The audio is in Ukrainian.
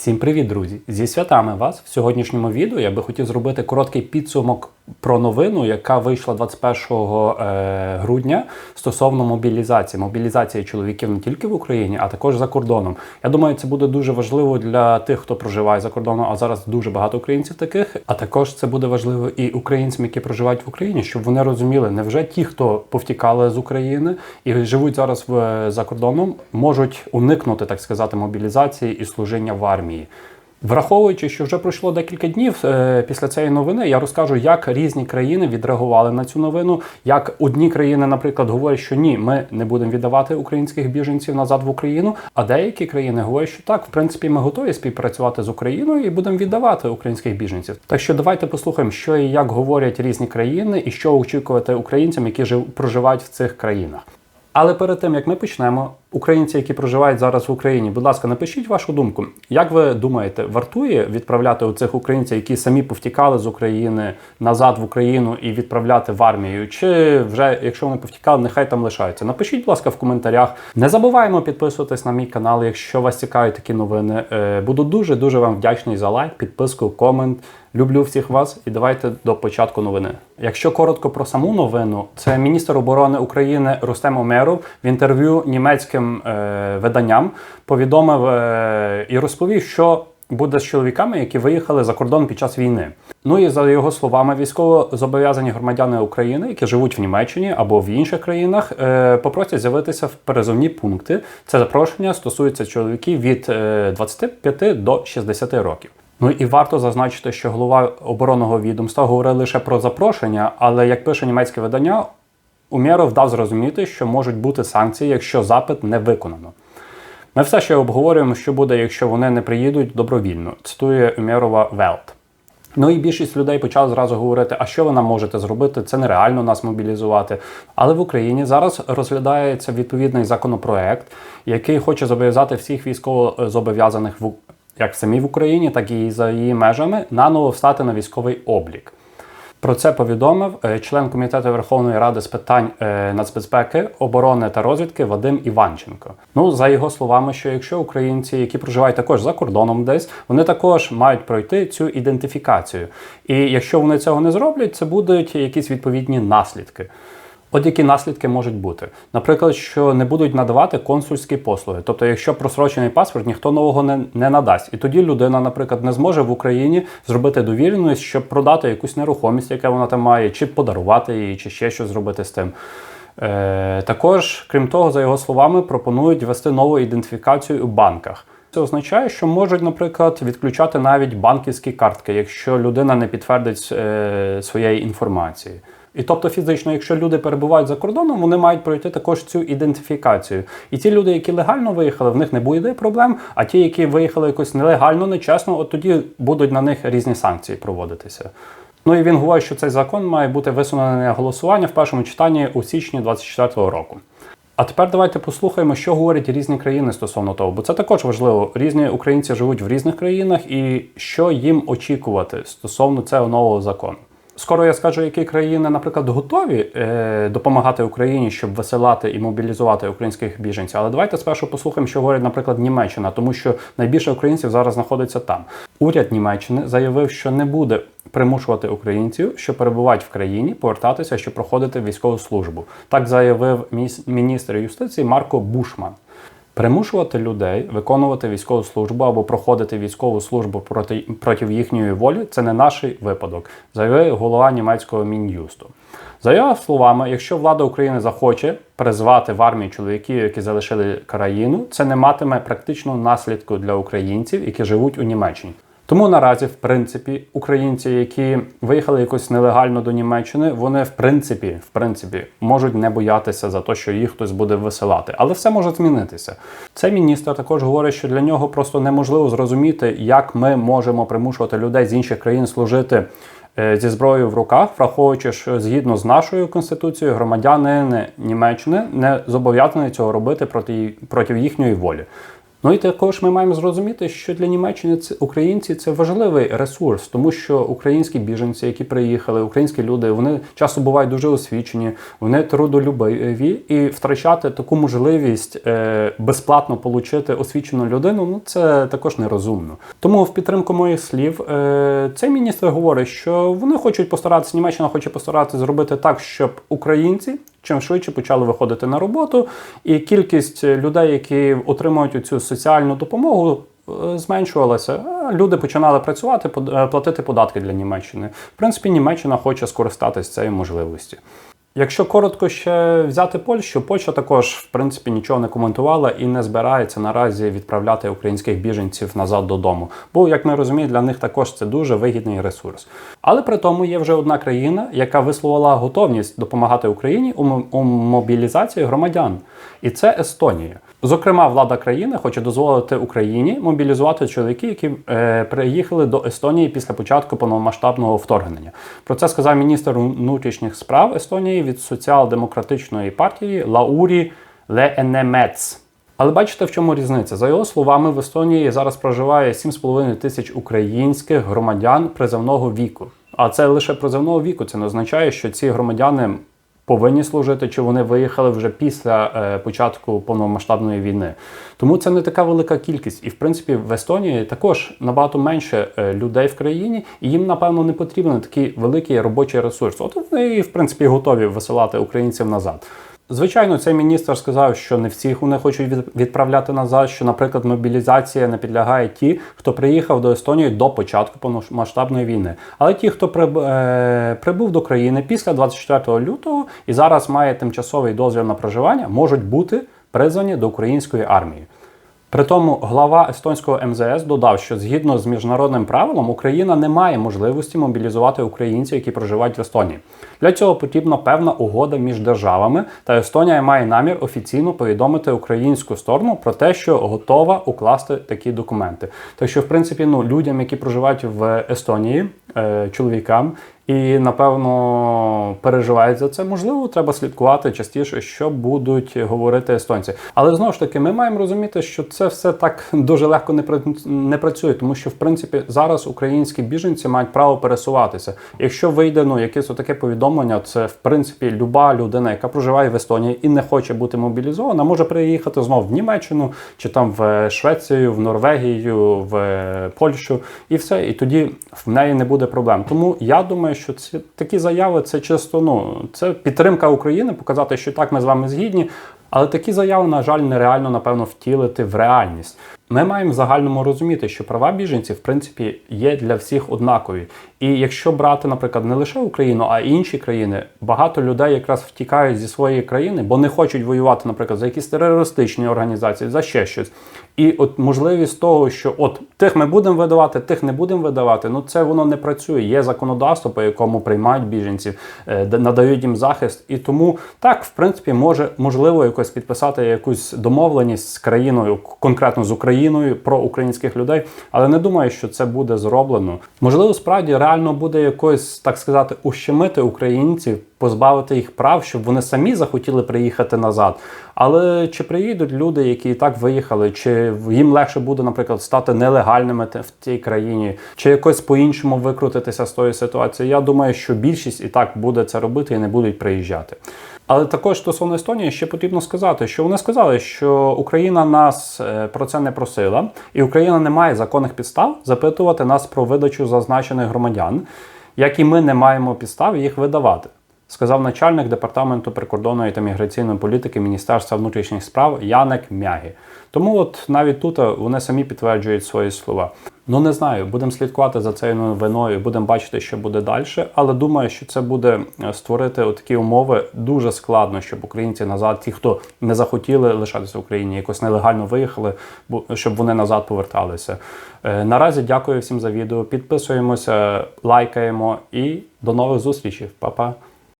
Всім привіт, друзі! Зі святами вас в сьогоднішньому відео я би хотів зробити короткий підсумок про новину, яка вийшла 21 е, грудня стосовно мобілізації. Мобілізації чоловіків не тільки в Україні, а також за кордоном. Я думаю, це буде дуже важливо для тих, хто проживає за кордоном. А зараз дуже багато українців таких. А також це буде важливо і українцям, які проживають в Україні, щоб вони розуміли, невже ті, хто повтікали з України і живуть зараз в за кордоном, можуть уникнути, так сказати, мобілізації і служіння в армії. Враховуючи, що вже пройшло декілька днів е, після цієї новини, я розкажу, як різні країни відреагували на цю новину. Як одні країни, наприклад, говорять, що ні, ми не будемо віддавати українських біженців назад в Україну. А деякі країни говорять, що так, в принципі, ми готові співпрацювати з Україною і будемо віддавати українських біженців. Так що давайте послухаємо, що і як говорять різні країни, і що очікувати українцям, які жив проживають в цих країнах. Але перед тим як ми почнемо, українці, які проживають зараз в Україні, будь ласка, напишіть вашу думку. Як ви думаєте, вартує відправляти цих українців, які самі повтікали з України назад в Україну і відправляти в армію? Чи вже, якщо вони повтікали, нехай там лишаються? Напишіть, будь ласка, в коментарях. Не забуваємо підписуватись на мій канал, якщо вас цікаві такі новини. Е, буду дуже дуже вам вдячний за лайк, підписку, комент. Люблю всіх вас і давайте до початку новини. Якщо коротко про саму новину, це міністр оборони України Рустем Омеров в інтерв'ю німецьким е, виданням повідомив е, і розповів, що буде з чоловіками, які виїхали за кордон під час війни. Ну і за його словами, військово зобов'язані громадяни України, які живуть в Німеччині або в інших країнах, е, попросять з'явитися в перезовні пункти. Це запрошення стосується чоловіків від е, 25 до 60 років. Ну і варто зазначити, що голова оборонного відомства говорив лише про запрошення, але як пише німецьке видання, Умєров дав зрозуміти, що можуть бути санкції, якщо запит не виконано. Ми все ще обговорюємо, що буде, якщо вони не приїдуть добровільно. Цитує Умєрова Велт. Ну і більшість людей почали зразу говорити, а що ви нам можете зробити? Це нереально нас мобілізувати. Але в Україні зараз розглядається відповідний законопроект, який хоче зобов'язати всіх військовозобов'язаних в як самі в Україні, так і за її межами, наново встати на військовий облік. Про це повідомив е, член комітету Верховної Ради з питань е, нацбезпеки, оборони та розвідки Вадим Іванченко. Ну, за його словами, що якщо українці, які проживають також за кордоном десь, вони також мають пройти цю ідентифікацію. І якщо вони цього не зроблять, це будуть якісь відповідні наслідки. От які наслідки можуть бути, наприклад, що не будуть надавати консульські послуги. Тобто, якщо просрочений паспорт, ніхто нового не не надасть. І тоді людина, наприклад, не зможе в Україні зробити довіреність, щоб продати якусь нерухомість, яка вона там має, чи подарувати її, чи ще щось зробити з тим. Е, Також, крім того, за його словами, пропонують ввести нову ідентифікацію у банках. Це означає, що можуть, наприклад, відключати навіть банківські картки, якщо людина не підтвердить е, своєї інформації. І тобто, фізично, якщо люди перебувають за кордоном, вони мають пройти також цю ідентифікацію. І ті люди, які легально виїхали, в них не буде проблем. А ті, які виїхали якось нелегально, нечесно, от тоді будуть на них різні санкції проводитися. Ну і він говорить, що цей закон має бути висунений на голосування в першому читанні у січні 2024 року. А тепер давайте послухаємо, що говорять різні країни стосовно того, бо це також важливо. Різні українці живуть в різних країнах, і що їм очікувати стосовно цього нового закону. Скоро я скажу, які країни, наприклад, готові е, допомагати Україні, щоб висилати і мобілізувати українських біженців. Але давайте спершу послухаємо, що говорить, наприклад, Німеччина, тому що найбільше українців зараз знаходиться там. Уряд Німеччини заявив, що не буде примушувати українців, що перебувають в країні, повертатися, щоб проходити військову службу. Так заявив міністр юстиції Марко Бушман. Примушувати людей виконувати військову службу або проходити військову службу проти проти їхньої волі це не наш випадок, заявив голова німецького мін'юсту. За його словами, якщо влада України захоче призвати в армію чоловіків, які залишили країну, це не матиме практичного наслідку для українців, які живуть у Німеччині. Тому наразі, в принципі, українці, які виїхали якось нелегально до Німеччини, вони в принципі, в принципі, можуть не боятися за те, що їх хтось буде висилати, але все може змінитися. Цей міністр також говорить, що для нього просто неможливо зрозуміти, як ми можемо примушувати людей з інших країн служити. Е, зі зброєю в руках, враховуючи, що згідно з нашою конституцією, громадяни Німеччини не зобов'язані цього робити проти проти їхньої волі. Ну і також ми маємо зрозуміти, що для Німеччини це українці це важливий ресурс, тому що українські біженці, які приїхали, українські люди, вони часто бувають дуже освічені, вони трудолюбиві, і втрачати таку можливість е, безплатно отримати освічену людину, ну це також нерозумно. Тому в підтримку моїх слів е, цей міністр говорить, що вони хочуть постаратися, Німеччина хоче постаратися зробити так, щоб українці чим швидше почали виходити на роботу, і кількість людей, які отримують цю соціальну допомогу. е, Зменшувалася, люди починали працювати, платити податки для Німеччини. В принципі, Німеччина хоче скористатися цією можливістю. Якщо коротко ще взяти Польщу, Польща також в принципі нічого не коментувала і не збирається наразі відправляти українських біженців назад додому. Бо, як ми розуміємо, для них також це дуже вигідний ресурс. Але при тому є вже одна країна, яка висловила готовність допомагати Україні у мобілізації громадян, і це Естонія. Зокрема, влада країни хоче дозволити Україні мобілізувати чоловіків, які е, приїхали до Естонії після початку повномасштабного вторгнення. Про це сказав міністр внутрішніх справ Естонії від соціал-демократичної партії Лаурі Леенемец. Але бачите, в чому різниця? За його словами, в Естонії зараз проживає 7,5 тисяч українських громадян призовного віку. А це лише призовного віку. Це не означає, що ці громадяни повинні служити, чи вони виїхали вже після е, початку повномасштабної війни. Тому це не така велика кількість. І в принципі в Естонії також набагато менше е, людей в країні, і їм, напевно, не потрібен такий великий робочий ресурс. От вони, в принципі, готові висилати українців назад. Звичайно, цей міністр сказав, що не всіх вони хочуть від- відправляти назад. Що, наприклад, мобілізація не підлягає ті, хто приїхав до Естонії до початку повномасштабної війни. Але ті, хто е, прибув до країни після 24 лютого і зараз має тимчасовий дозвіл на проживання, можуть бути призвані до української армії. При тому глава естонського МЗС додав, що згідно з міжнародним правилом Україна не має можливості мобілізувати українців, які проживають в Естонії. Для цього потрібна певна угода між державами, та Естонія має намір офіційно повідомити українську сторону про те, що готова укласти такі документи. Так що, в принципі, ну людям, які проживають в Естонії, е, чоловікам. І напевно переживають за це. Можливо, треба слідкувати частіше, що будуть говорити естонці. Але знову ж таки, ми маємо розуміти, що це все так дуже легко не пра- працює, тому що в принципі зараз українські біженці мають право пересуватися. Якщо вийде ну якесь отаке повідомлення, це в принципі люба людина, яка проживає в Естонії і не хоче бути мобілізована, може приїхати знову в Німеччину чи там в Швецію, в Норвегію, в Польщу, і все. І тоді в неї не буде проблем. Тому я думаю, що ці такі заяви це чисто ну це підтримка України, показати, що так ми з вами згідні. Але такі заяви, на жаль, нереально напевно втілити в реальність. Ми маємо в загальному розуміти, що права біженців, в принципі, є для всіх однакові. І якщо брати, наприклад, не лише Україну, а й інші країни, багато людей якраз втікають зі своєї країни, бо не хочуть воювати, наприклад, за якісь терористичні організації, за ще щось. І от можливість того, що от тих ми будемо видавати, тих не будемо видавати, ну це воно не працює. Є законодавство, по якому приймають біженців, е, надають їм захист. І тому так, в принципі, може можливо якось підписати якусь домовленість з країною, конкретно з Україною про українських людей, але не думаю, що це буде зроблено. Можливо, справді реально буде якось так сказати ущемити українців, позбавити їх прав, щоб вони самі захотіли приїхати назад. Але чи приїдуть люди, які і так виїхали, чи їм легше буде, наприклад, стати нелегальними в цій країні, чи якось по-іншому викрутитися з тої ситуації? Я думаю, що більшість і так буде це робити і не будуть приїжджати. Але також стосовно Естонії ще потрібно сказати, що вони сказали, що Україна нас е, про це не просила, і Україна не має законних підстав запитувати нас про видачу зазначених громадян, як і ми не маємо підстав їх видавати. Сказав начальник департаменту прикордонної та міграційної політики Міністерства внутрішніх справ Янек Мягі. Тому от навіть тут е, вони самі підтверджують свої слова. Ну не знаю, будемо слідкувати за цією новиною, будемо бачити, що буде далі. Але думаю, що це буде е, створити такі умови дуже складно, щоб українці назад, ті, хто не захотіли лишатися в Україні, якось нелегально виїхали, щоб вони назад поверталися. Е, Наразі дякую всім за відео. Підписуємося, лайкаємо і до нових зустрічей. Па-па!